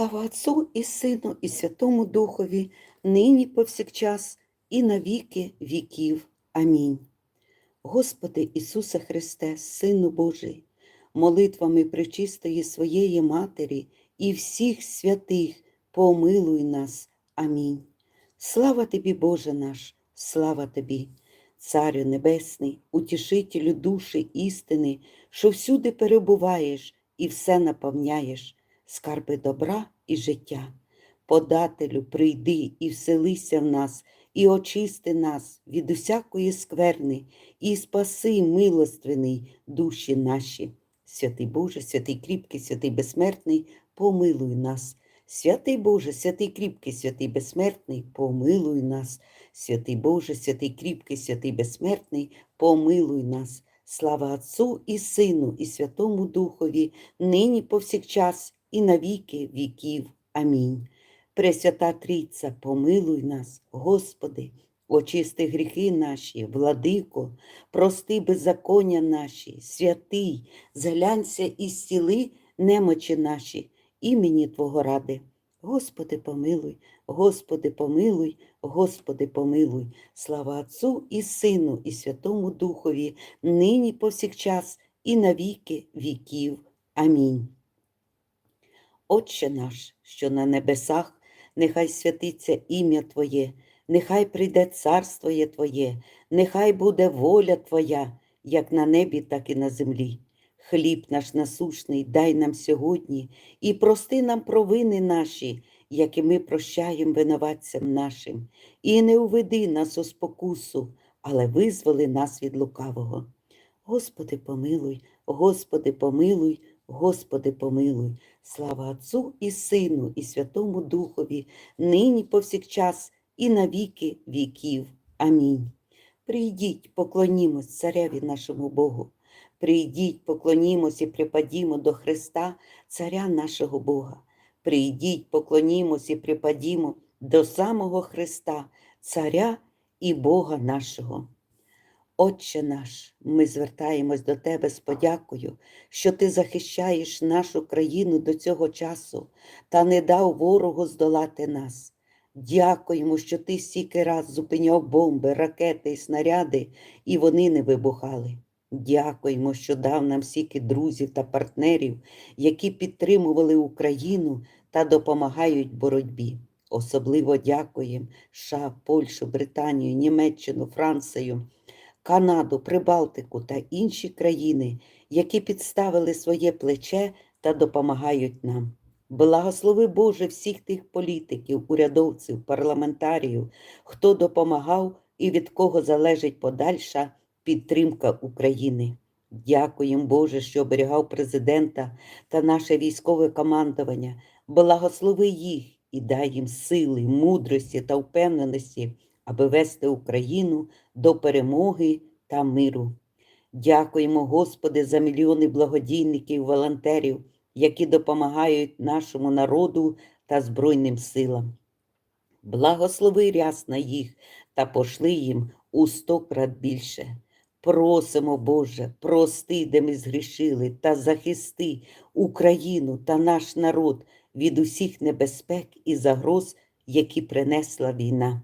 Слава Отцу і Сину, і Святому Духові, нині повсякчас, і на віки віків. Амінь. Господи Ісусе Христе, Сину Божий, молитвами пречистої своєї Матері і всіх святих, помилуй нас. Амінь. Слава тобі, Боже наш, слава тобі, Царю Небесний, утішителю душі істини, що всюди перебуваєш і все наповняєш, скарби добра і життя. Подателю, прийди і вселися в нас, і очисти нас від усякої скверни, і спаси, милостивний, душі наші. Святий Боже, святий кріпкий, святий безсмертний, помилуй нас. Святий Боже, святий кріпкий, святий безсмертний, помилуй нас. Святий Боже, святий кріпкий, святий безсмертний, помилуй нас. Слава Отцу і Сину, і Святому Духові, нині повсякчас, і на віки віків. Амінь. Пресвята Трійця, помилуй нас, Господи, очисти гріхи наші, владико, прости беззаконня наші, святий, зглянься і зціли немочі наші, імені Твого ради. Господи, помилуй, Господи, помилуй, Господи, помилуй. Слава Отцу і Сину, і Святому Духові, нині повсякчас, і на віки віків. Амінь. Отче наш, що на небесах, нехай святиться ім'я Твоє, нехай прийде царство Твоє, нехай буде воля Твоя, як на небі, так і на землі. Хліб наш насушний дай нам сьогодні і прости нам провини наші, як і ми прощаємо винуватцям нашим, і не уведи нас у спокусу, але визволи нас від лукавого. Господи, помилуй, Господи, помилуй, Господи, помилуй. Слава Отцу і Сину, і Святому Духові, нині повсякчас, і на віки віків. Амінь. Прийдіть, поклонімось цареві нашому Богу. Прийдіть, поклонімось і припадімо до Христа, Царя нашого Бога. Прийдіть, поклонімось і припадімо до самого Христа, Царя і Бога нашого. Отче наш, ми звертаємось до Тебе з подякою, що Ти захищаєш нашу країну до цього часу та не дав ворогу здолати нас. Дякуємо, що Ти стільки раз зупиняв бомби, ракети і снаряди, і вони не вибухали. Дякуємо, що дав нам стільки друзів та партнерів, які підтримували Україну та допомагають боротьбі. Особливо дякуємо США, Польщу, Британію, Німеччину, Францію, Канаду, Прибалтику та інші країни, які підставили своє плече та допомагають нам. Благослови Боже всіх тих політиків, урядовців, парламентарів, хто допомагав і від кого залежить подальша підтримка України. Дякуємо, Боже, що оберігав президента та наше військове командування. Благослови їх і дай їм сили, мудрості та впевненості, аби вести Україну до перемоги та миру. Дякуємо, Господи, за мільйони благодійників, волонтерів, які допомагають нашому народу та Збройним силам. Благослови рясно їх та пошли їм у сто крат більше. Просимо, Боже, прости, де ми згрішили, та захисти Україну та наш народ від усіх небезпек і загроз, які принесла війна.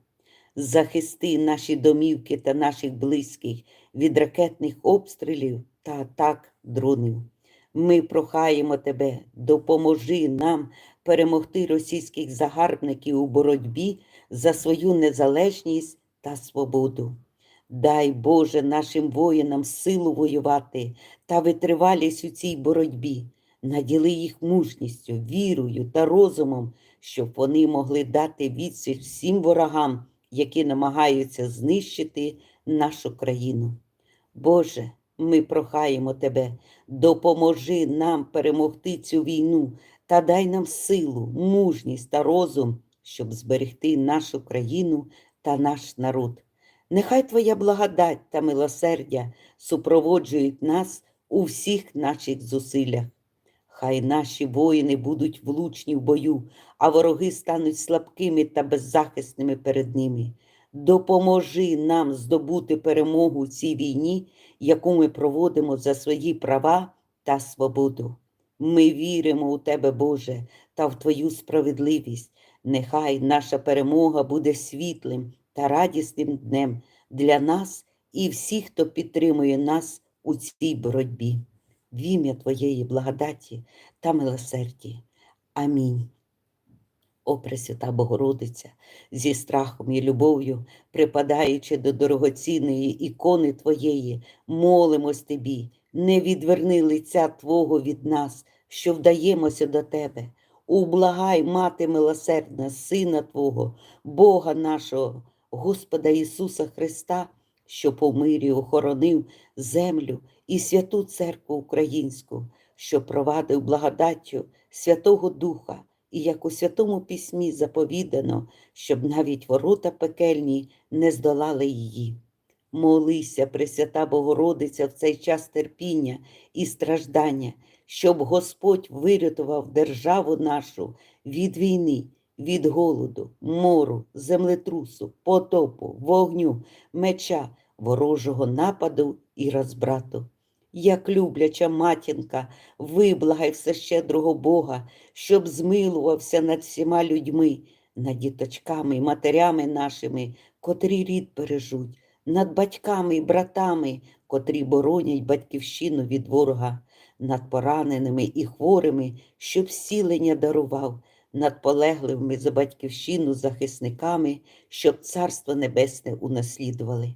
Захисти наші домівки та наших близьких від ракетних обстрілів та атак дронів. Ми прохаємо Тебе, допоможи нам перемогти російських загарбників у боротьбі за свою незалежність та свободу. Дай Боже нашим воїнам силу воювати та витривалість у цій боротьбі, наділи їх мужністю, вірою та розумом, щоб вони могли дати відсіч всім ворогам, які намагаються знищити нашу країну. Боже, ми прохаємо Тебе, допоможи нам перемогти цю війну та дай нам силу, мужність та розум, щоб зберегти нашу країну та наш народ. Нехай Твоя благодать та милосердя супроводжують нас у всіх наших зусиллях. Хай наші воїни будуть влучні в бою, а вороги стануть слабкими та беззахисними перед ними. Допоможи нам здобути перемогу в цій війні, яку ми проводимо за свої права та свободу. Ми віримо у Тебе, Боже, та в Твою справедливість. Нехай наша перемога буде світлим та радісним днем для нас і всіх, хто підтримує нас у цій боротьбі. В ім'я Твоєї благодаті та милосерді. Амінь. О Пресвята Богородиця, зі страхом і любов'ю, припадаючи до дорогоцінної ікони Твоєї, молимось Тобі, не відверни лиця Твого від нас, що вдаємося до Тебе. Ублагай, Мати милосердна, Сина Твого, Бога нашого, Господа Ісуса Христа, що по мирі охоронив землю і святу церкву українську, що провадив благодаттю Святого Духа, і як у Святому Письмі заповідано, щоб навіть ворота пекельні не здолали її. Молися, Пресвята Богородиця, в цей час терпіння і страждання, щоб Господь вирятував державу нашу від війни, від голоду, мору, землетрусу, потопу, вогню, меча, ворожого нападу і розбрату. Як любляча матінка, виблагай всещедрого Бога, щоб змилувався над всіма людьми, над діточками матерями нашими, котрі рід бережуть, над батьками і братами, котрі боронять батьківщину від ворога, над пораненими і хворими, щоб зцілення дарував, над полеглими за батьківщину захисниками, щоб царство небесне унаслідували.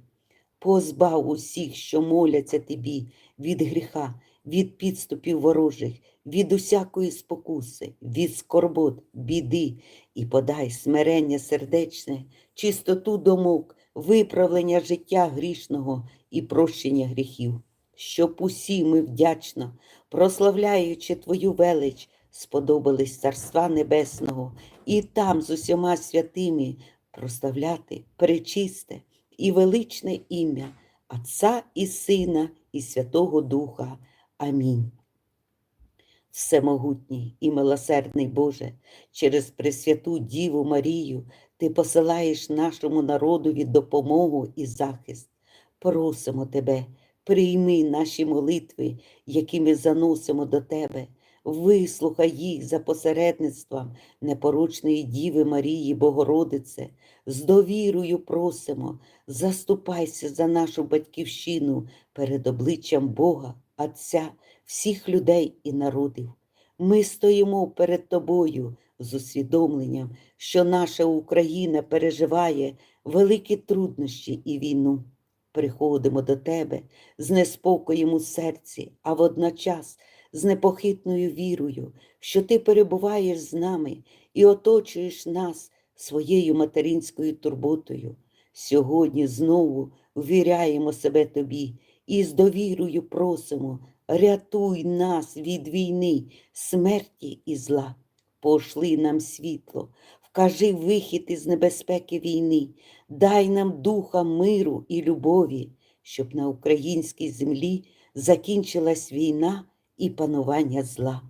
Позбав усіх, що моляться тобі, від гріха, від підступів ворожих, від усякої спокуси, від скорбот, біди, і подай смирення сердечне, чистоту думок, виправлення життя грішного і прощення гріхів, щоб усі ми вдячно, прославляючи Твою велич, сподобались Царства Небесного, і там з усіма святими прославляти пречисте і величне ім'я Отця і Сина, і Святого Духа. Амінь. Всемогутній і милосердний Боже, через Пресвяту Діву Марію Ти посилаєш нашому народові допомогу і захист. Просимо Тебе, прийми наші молитви, які ми заносимо до Тебе, вислухай їх за посередництвом непорочної Діви Марії Богородице, з довірою просимо, заступайся за нашу батьківщину перед обличчям Бога, Отця, всіх людей і народів. Ми стоїмо перед Тобою з усвідомленням, що наша Україна переживає великі труднощі і війну. Приходимо до Тебе з неспокоєм у серці, а водночас з непохитною вірою, що Ти перебуваєш з нами і оточуєш нас своєю материнською турботою. Сьогодні знову ввіряємо себе Тобі і з довірою просимо, рятуй нас від війни, смерті і зла. Пошли нам світло, вкажи вихід із небезпеки війни, дай нам духа миру і любові, щоб на українській землі закінчилась війна і панування зла.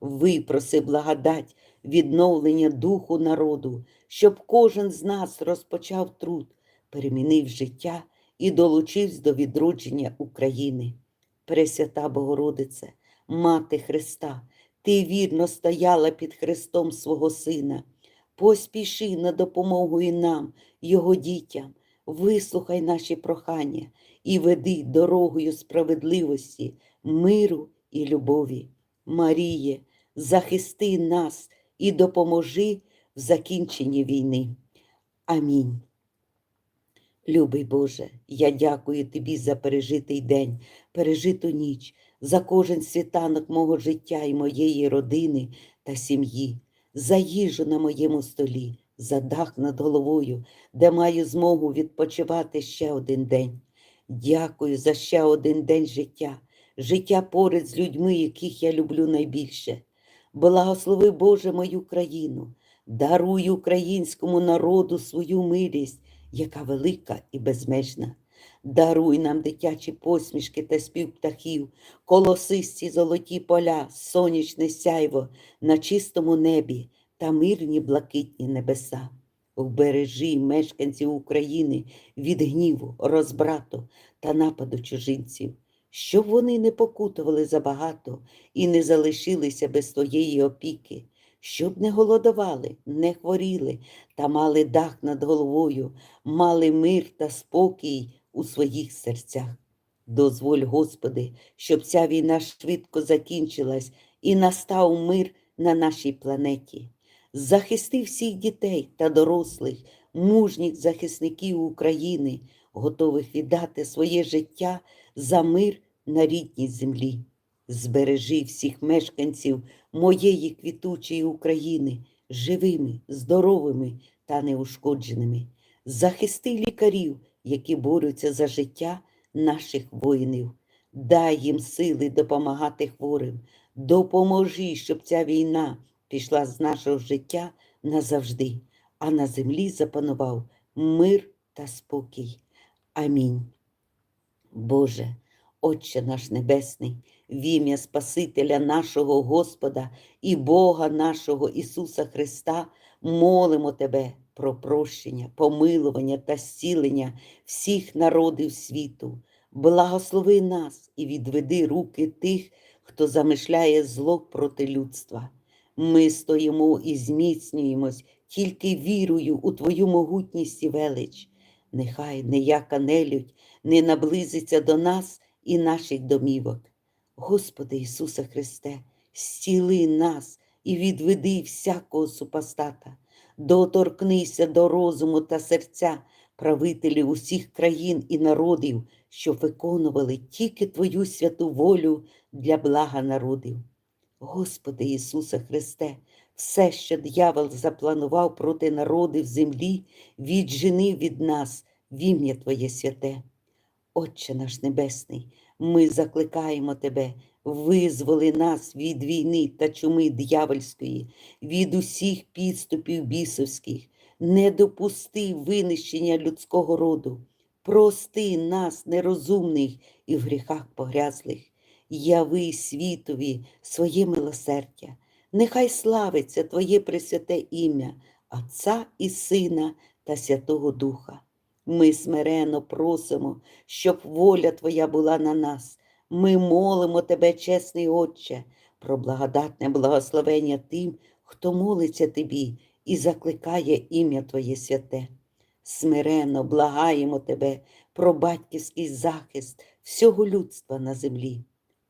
Випроси благодать, відновлення духу народу, щоб кожен з нас розпочав труд, перемінив життя і долучився до відродження України. Пресвята Богородице, Мати Христа, Ти вірно стояла під Христом свого Сина. Поспіши на допомогу і нам, Його дітям, вислухай наші прохання і веди дорогою справедливості, миру і любові. Маріє, захисти нас і допоможи в закінченні війни. Амінь. Любий Боже, я дякую Тобі за пережитий день, пережиту ніч, за кожен світанок мого життя і моєї родини та сім'ї, за їжу на моєму столі, за дах над головою, де маю змогу відпочивати ще один день. Дякую за ще один день життя, життя поряд з людьми, яких я люблю найбільше. Благослови Боже мою країну, даруй українському народу свою милість, яка велика і безмежна. Даруй нам дитячі посмішки та спів птахів, колосисті золоті поля, сонячне сяйво на чистому небі та мирні блакитні небеса. Вбережи мешканців України від гніву, розбрату та нападу чужинців. Щоб вони не покутували забагато і не залишилися без твоєї опіки, щоб не голодували, не хворіли та мали дах над головою, мали мир та спокій у своїх серцях. Дозволь, Господи, щоб ця війна швидко закінчилась і настав мир на нашій планеті. Захисти всіх дітей та дорослих, мужніх захисників України, готових віддати своє життя за мир на рідній землі. Збережи всіх мешканців моєї квітучої України живими, здоровими та неушкодженими. Захисти лікарів, які борються за життя наших воїнів. Дай їм сили допомагати хворим. Допоможи, щоб ця війна пішла з нашого життя назавжди, а на землі запанував мир та спокій. Амінь. Боже, Отче наш Небесний, в ім'я Спасителя нашого Господа і Бога нашого Ісуса Христа, молимо Тебе про прощення, помилування та зцілення всіх народів світу. Благослови нас і відведи руки тих, хто замишляє зло проти людства. Ми стоїмо і зміцнюємось тільки вірою у Твою могутність і велич. Нехай ніяка нелюдь не наблизиться до нас і наших домівок. Господи Ісусе Христе, зціли нас і відведи всякого супостата, доторкнися до розуму та серця правителів усіх країн і народів, що виконували тільки Твою святу волю для блага народів. Господи Ісусе Христе, все, що дьявол запланував проти народів землі, віджени від нас в ім'я Твоє святе. Отче наш Небесний, ми закликаємо Тебе, визволи нас від війни та чуми дьявольської, від усіх підступів бісовських, не допусти винищення людського роду, прости нас, нерозумних і в гріхах погрязлих, яви світові своє милосердя, нехай славиться Твоє пресвяте ім'я, Отця і Сина та Святого Духа. Ми смиренно просимо, щоб воля Твоя була на нас. Ми молимо Тебе, чесний Отче, про благодатне благословення тим, хто молиться Тобі і закликає ім'я Твоє святе. Смиренно благаємо Тебе про батьківський захист всього людства на землі.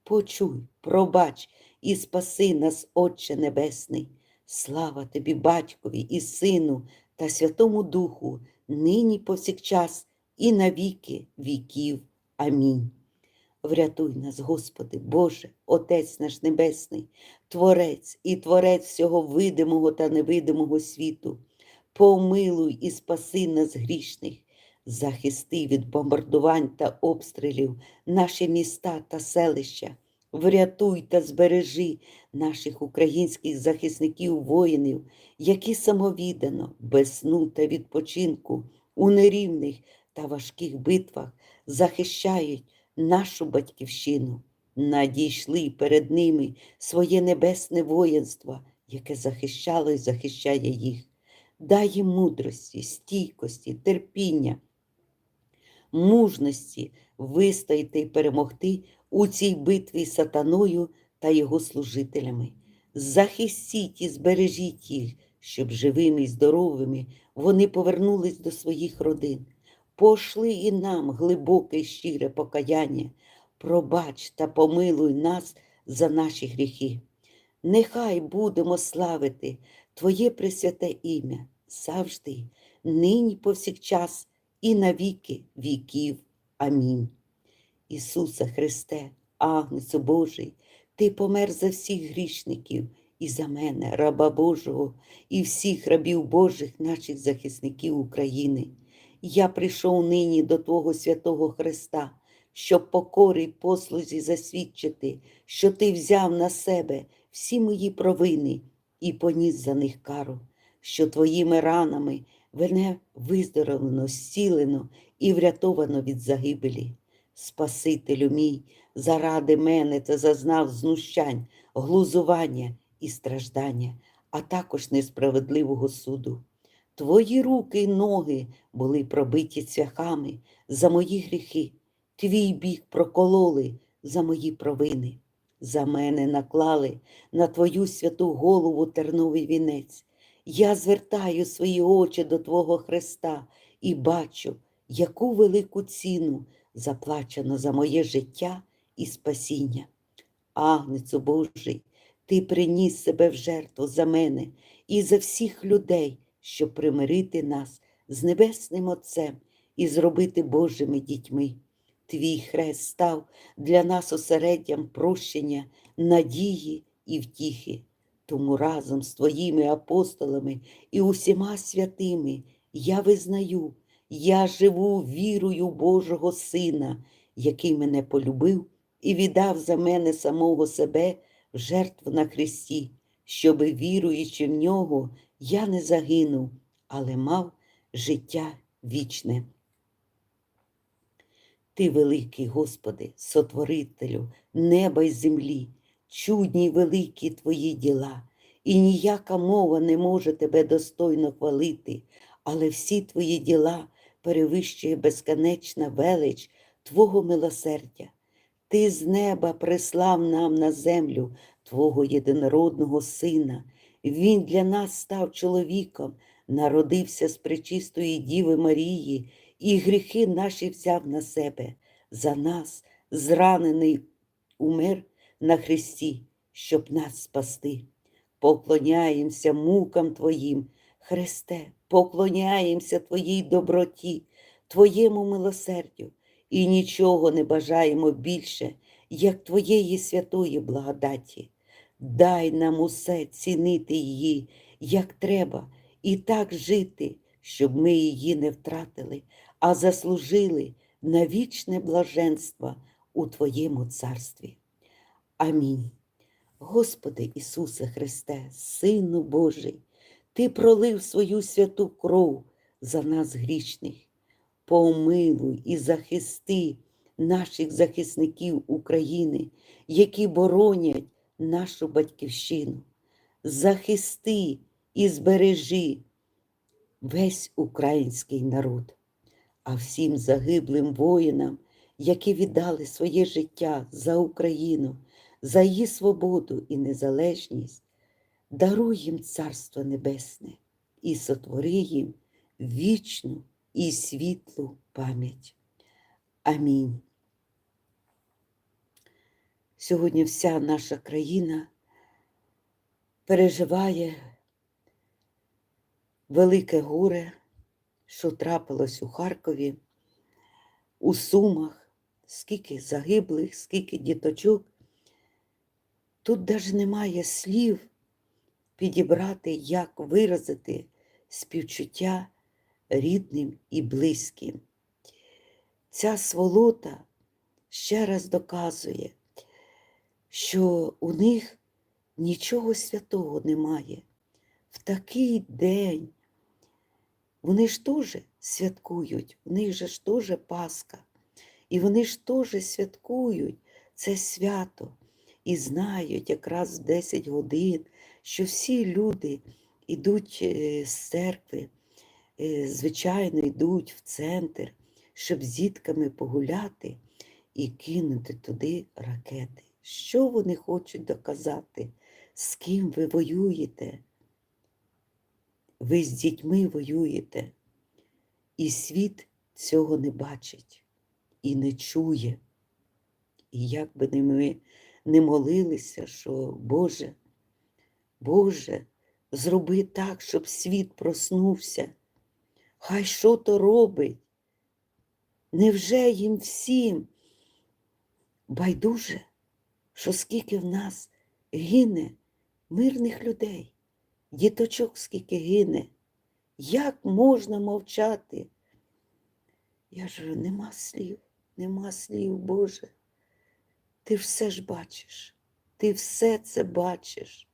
Почуй, пробач і спаси нас, Отче Небесний. Слава Тобі, Батькові і Сину та Святому Духу, нині повсякчас і на віки віків. Амінь. Врятуй нас, Господи, Боже, Отець наш Небесний, Творець і Творець всього видимого та невидимого світу. Помилуй і спаси нас грішних, захисти від бомбардувань та обстрілів наші міста та селища. Врятуй та збережи наших українських захисників воїнів, які самовіддано, без сну та відпочинку, у нерівних та важких битвах захищають нашу батьківщину. Надійшли перед ними своє небесне воїнство, яке захищало і захищає їх. Дай їм мудрості, стійкості, терпіння, мужності вистояти і перемогти у цій битві сатаною та його служителями. Захистіть і збережіть їх, щоб живими і здоровими вони повернулись до своїх родин. Пошли і нам глибоке і щире покаяння, пробач та помилуй нас за наші гріхи. Нехай будемо славити Твоє пресвяте ім'я завжди, нині повсякчас і на віки віків. Амінь. Ісусе Христе, Агнецю Божий, Ти помер за всіх грішників і за мене, раба Божого, і всіх рабів Божих, наших захисників України. Я прийшов нині до Твого святого Христа, щоб покори й послузі засвідчити, що Ти взяв на себе всі мої провини і поніс за них кару, що Твоїми ранами мене виздоровлено, зцілено і врятовано від загибелі. Спасителю мій, заради мене та зазнав знущань, глузування і страждання, а також несправедливого суду. Твої руки й ноги були пробиті цвяхами за мої гріхи, твій бік прокололи за мої провини. За мене наклали на Твою святу голову терновий вінець. Я звертаю свої очі до Твого Христа і бачу, яку велику ціну заплачено за моє життя і спасіння. Агнецю Божий, Ти приніс себе в жертву за мене і за всіх людей, щоб примирити нас з Небесним Отцем і зробити Божими дітьми. Твій хрест став для нас осереддям прощення, надії і втіхи. Тому разом з твоїми апостолами і усіма святими я визнаю, я живу вірою Божого Сина, який мене полюбив і віддав за мене самого себе в жертву на Христі, щоби, віруючи в нього, я не загинув, але мав життя вічне. Ти великий, Господи, сотворителю неба й землі, чудні великі Твої діла, і ніяка мова не може Тебе достойно хвалити, але всі Твої діла перевищує безконечна велич Твого милосердя. Ти з неба прислав нам на землю Твого єдинородного Сина. Він для нас став чоловіком, народився з пречистої Діви Марії і гріхи наші взяв на себе, за нас, зранений, умер на Христі, щоб нас спасти. Поклоняємося мукам Твоїм, Христе, поклоняємося Твоїй доброті, Твоєму милосердю, і нічого не бажаємо більше, як Твоєї святої благодаті. Дай нам усе цінити її, як треба, і так жити, щоб ми її не втратили, а заслужили на вічне блаженство у Твоєму царстві. Амінь. Господи Ісусе Христе, Сину Божий, Ти пролив свою святу кров за нас грішних. Помилуй і захисти наших захисників України, які боронять нашу батьківщину. Захисти і збережи весь український народ, а всім загиблим воїнам, які віддали своє життя за Україну, за її свободу і незалежність, даруй їм Царство Небесне і сотвори їм вічну і світлу пам'ять. Амінь. Сьогодні вся наша країна переживає велике горе, що трапилось у Харкові, у Сумах, скільки загиблих, скільки діточок. Тут навіть немає слів підібрати, як виразити співчуття рідним і близьким. Ця сволота ще раз доказує, що у них нічого святого немає. В такий день вони ж теж святкують, у них же ж теж Пасха. І вони ж теж святкують це свято і знають якраз в 10 годин, що всі люди йдуть е, з церкви, е, звичайно, йдуть в центр, щоб з дітками погуляти і кинути туди ракети. Що вони хочуть доказати? З ким ви воюєте? Ви з дітьми воюєте, і світ цього не бачить і не чує. І як би ми не молилися, що Боже, Боже, зроби так, щоб світ проснувся. Хай що то робить? Невже їм всім байдуже, що скільки в нас гине мирних людей? діточок скільки гине, як можна мовчати? Я ж нема слів, нема слів, Боже. Ти все ж бачиш, ти все це бачиш.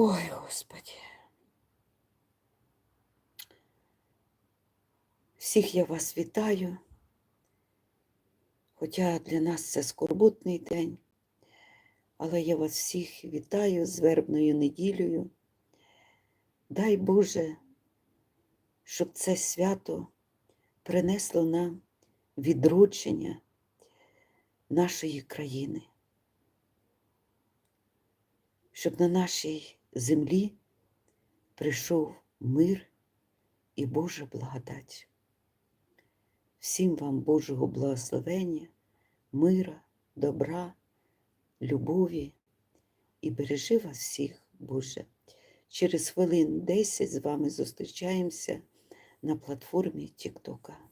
Ой, Господи. Всіх я вас вітаю, хоча для нас це скорботний день. Але я вас всіх вітаю з вербною неділею. Дай Боже, щоб це свято принесло нам відродження, нашої країни, щоб на нашій землі прийшов мир і Божа благодать. Всім вам Божого благословення, мира, добра, любові і бережи вас всіх, Боже. Через хвилин 10 з вами зустрічаємося на платформі Тіктока.